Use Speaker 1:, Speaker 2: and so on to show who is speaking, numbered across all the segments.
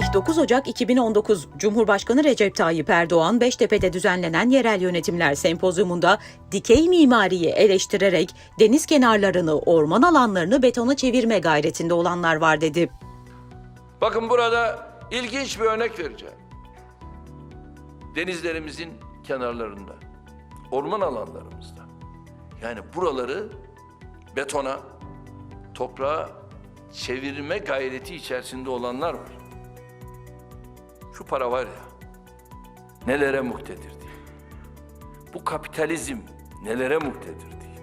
Speaker 1: Tarih 9 Ocak 2019. Cumhurbaşkanı Recep Tayyip Erdoğan Beştepe'de düzenlenen yerel yönetimler sempozyumunda dikey mimariyi eleştirerek deniz kenarlarını, orman alanlarını betona çevirme gayretinde olanlar var dedi.
Speaker 2: Bakın burada ilginç bir örnek vereceğim. Denizlerimizin kenarlarında, orman alanlarımızda. Yani buraları betona, toprağa çevirme gayreti içerisinde olanlar var. Şu para var ya, nelere muhtedir diye. Bu kapitalizm nelere muhtedir diye.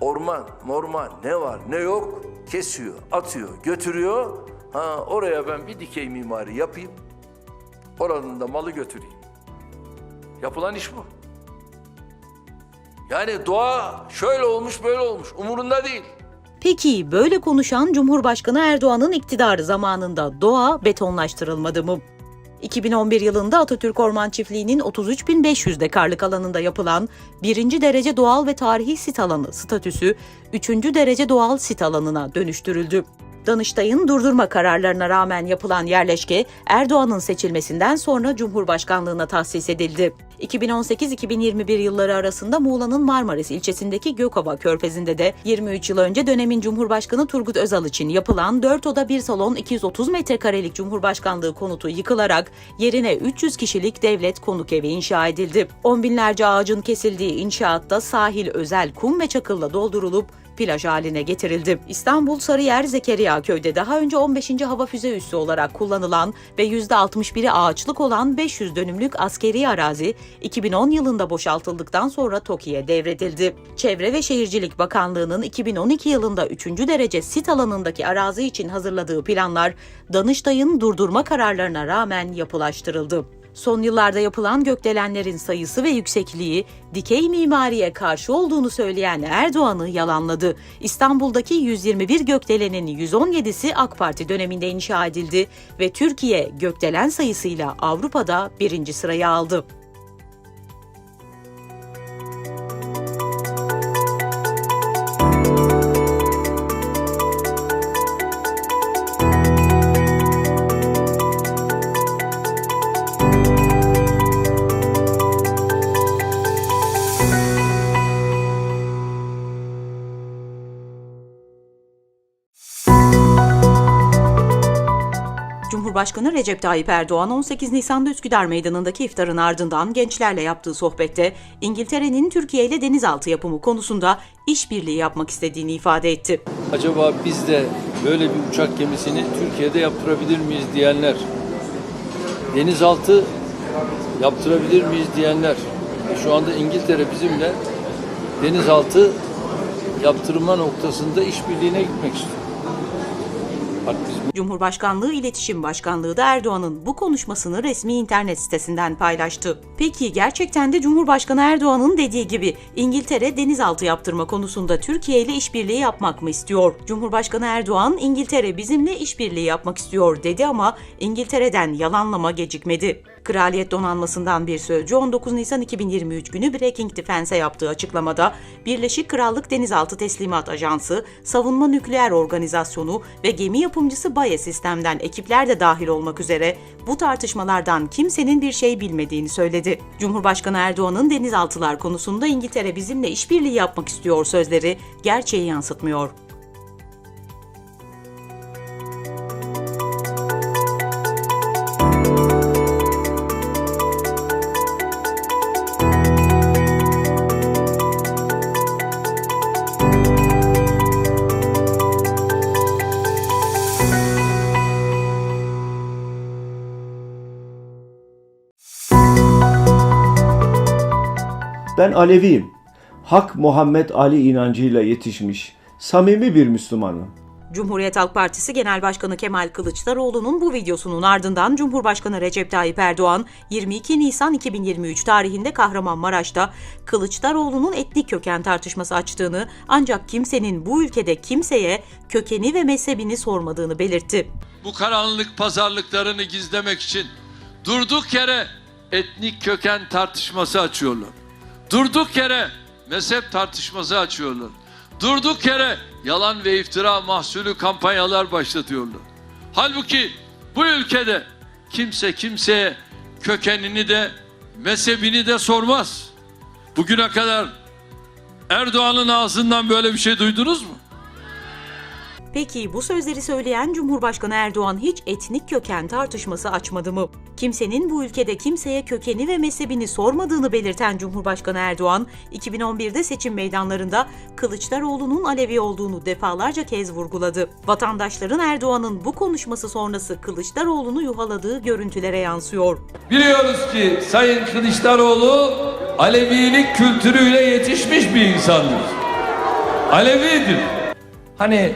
Speaker 2: Orman, morman ne var ne yok kesiyor, atıyor, götürüyor. Ha oraya ben bir dikey mimari yapayım. Oranın da malı götüreyim. Yapılan iş bu. Yani doğa şöyle olmuş böyle olmuş umurunda değil.
Speaker 1: Peki böyle konuşan Cumhurbaşkanı Erdoğan'ın iktidarı zamanında doğa betonlaştırılmadı mı? 2011 yılında Atatürk Orman Çiftliği'nin 33.500 dekarlık alanında yapılan 1. derece doğal ve tarihi sit alanı statüsü 3. derece doğal sit alanına dönüştürüldü. Danıştay'ın durdurma kararlarına rağmen yapılan yerleşke Erdoğan'ın seçilmesinden sonra Cumhurbaşkanlığına tahsis edildi. 2018-2021 yılları arasında Muğla'nın Marmaris ilçesindeki Gökova Körfezi'nde de 23 yıl önce dönemin Cumhurbaşkanı Turgut Özal için yapılan 4 oda 1 salon 230 metrekarelik Cumhurbaşkanlığı konutu yıkılarak yerine 300 kişilik devlet konuk evi inşa edildi. On binlerce ağacın kesildiği inşaatta sahil özel kum ve çakılla doldurulup plaj haline getirildi. İstanbul Sarıyer Zekeriya Köy'de daha önce 15. Hava Füze Üssü olarak kullanılan ve %61'i ağaçlık olan 500 dönümlük askeri arazi 2010 yılında boşaltıldıktan sonra TOKİ'ye devredildi. Çevre ve Şehircilik Bakanlığı'nın 2012 yılında 3. derece sit alanındaki arazi için hazırladığı planlar Danıştay'ın durdurma kararlarına rağmen yapılaştırıldı. Son yıllarda yapılan gökdelenlerin sayısı ve yüksekliği dikey mimariye karşı olduğunu söyleyen Erdoğan'ı yalanladı. İstanbul'daki 121 gökdelenin 117'si AK Parti döneminde inşa edildi ve Türkiye gökdelen sayısıyla Avrupa'da birinci sırayı aldı. Cumhurbaşkanı Recep Tayyip Erdoğan 18 Nisan'da Üsküdar Meydanı'ndaki iftarın ardından gençlerle yaptığı sohbette İngiltere'nin Türkiye ile denizaltı yapımı konusunda işbirliği yapmak istediğini ifade etti.
Speaker 3: Acaba biz de böyle bir uçak gemisini Türkiye'de yaptırabilir miyiz diyenler, denizaltı yaptırabilir miyiz diyenler, e, şu anda İngiltere bizimle denizaltı yaptırma noktasında işbirliğine gitmek istiyor. Biz
Speaker 1: Cumhurbaşkanlığı İletişim Başkanlığı da Erdoğan'ın bu konuşmasını resmi internet sitesinden paylaştı. Peki gerçekten de Cumhurbaşkanı Erdoğan'ın dediği gibi İngiltere denizaltı yaptırma konusunda Türkiye ile işbirliği yapmak mı istiyor? Cumhurbaşkanı Erdoğan İngiltere bizimle işbirliği yapmak istiyor dedi ama İngiltere'den yalanlama gecikmedi. Kraliyet donanmasından bir sözcü 19 Nisan 2023 günü Breaking Defense'e yaptığı açıklamada Birleşik Krallık Denizaltı Teslimat Ajansı, Savunma Nükleer Organizasyonu ve gemi yapımcısı Baye Sistem'den ekipler de dahil olmak üzere bu tartışmalardan kimsenin bir şey bilmediğini söyledi. Cumhurbaşkanı Erdoğan'ın denizaltılar konusunda İngiltere bizimle işbirliği yapmak istiyor sözleri gerçeği yansıtmıyor.
Speaker 4: Ben Aleviyim. Hak Muhammed Ali inancıyla yetişmiş, samimi bir Müslümanım.
Speaker 1: Cumhuriyet Halk Partisi Genel Başkanı Kemal Kılıçdaroğlu'nun bu videosunun ardından Cumhurbaşkanı Recep Tayyip Erdoğan 22 Nisan 2023 tarihinde Kahramanmaraş'ta Kılıçdaroğlu'nun etnik köken tartışması açtığını ancak kimsenin bu ülkede kimseye kökeni ve mezhebini sormadığını belirtti.
Speaker 3: bu karanlık pazarlıklarını gizlemek için durduk yere etnik köken tartışması açıyorlar. Durduk yere mezhep tartışması açıyorlar. Durduk yere yalan ve iftira mahsulü kampanyalar başlatıyorlar. Halbuki Bu ülkede kimse kimseye kökenini de mezhebini de sormaz. Bugüne kadar Erdoğan'ın ağzından böyle bir şey duydunuz mu?
Speaker 1: Peki bu sözleri söyleyen Cumhurbaşkanı Erdoğan hiç etnik köken tartışması açmadı mı? Kimsenin bu ülkede kimseye kökeni ve mezhebini sormadığını belirten Cumhurbaşkanı Erdoğan, 2011'de seçim meydanlarında Kılıçdaroğlu'nun Alevi olduğunu defalarca kez vurguladı. Vatandaşların Erdoğan'ın bu konuşması sonrası Kılıçdaroğlu'nu yuhaladığı görüntülere yansıyor.
Speaker 3: Biliyoruz ki Sayın Kılıçdaroğlu Alevilik kültürüyle yetişmiş bir insandır. Alevidir. Hani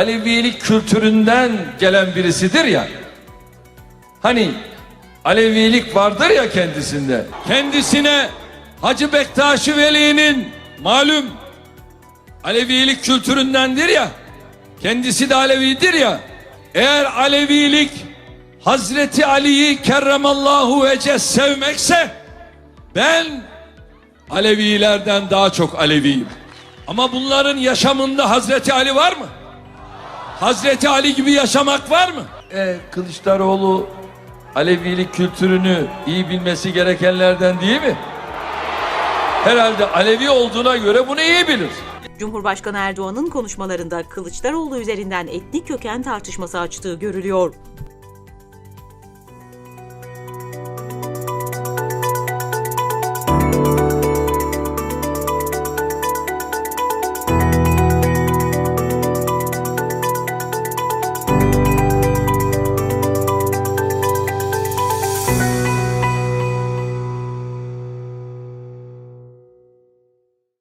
Speaker 3: Alevilik kültüründen gelen birisidir ya. Hani Alevilik vardır ya kendisinde. Kendisine Hacı Bektaşi Veli'nin malum Alevilik kültüründendir ya. Kendisi de Alevidir ya. Eğer Alevilik Hazreti Ali'yi kerremallahu vece sevmekse ben Alevilerden daha çok Aleviyim. Ama bunların yaşamında Hazreti Ali var mı? Hazreti Ali gibi yaşamak var mı? E, Kılıçdaroğlu Alevilik kültürünü iyi bilmesi gerekenlerden değil mi? Herhalde Alevi olduğuna göre bunu iyi bilir.
Speaker 1: Cumhurbaşkanı Erdoğan'ın konuşmalarında Kılıçdaroğlu üzerinden etnik köken tartışması açtığı görülüyor.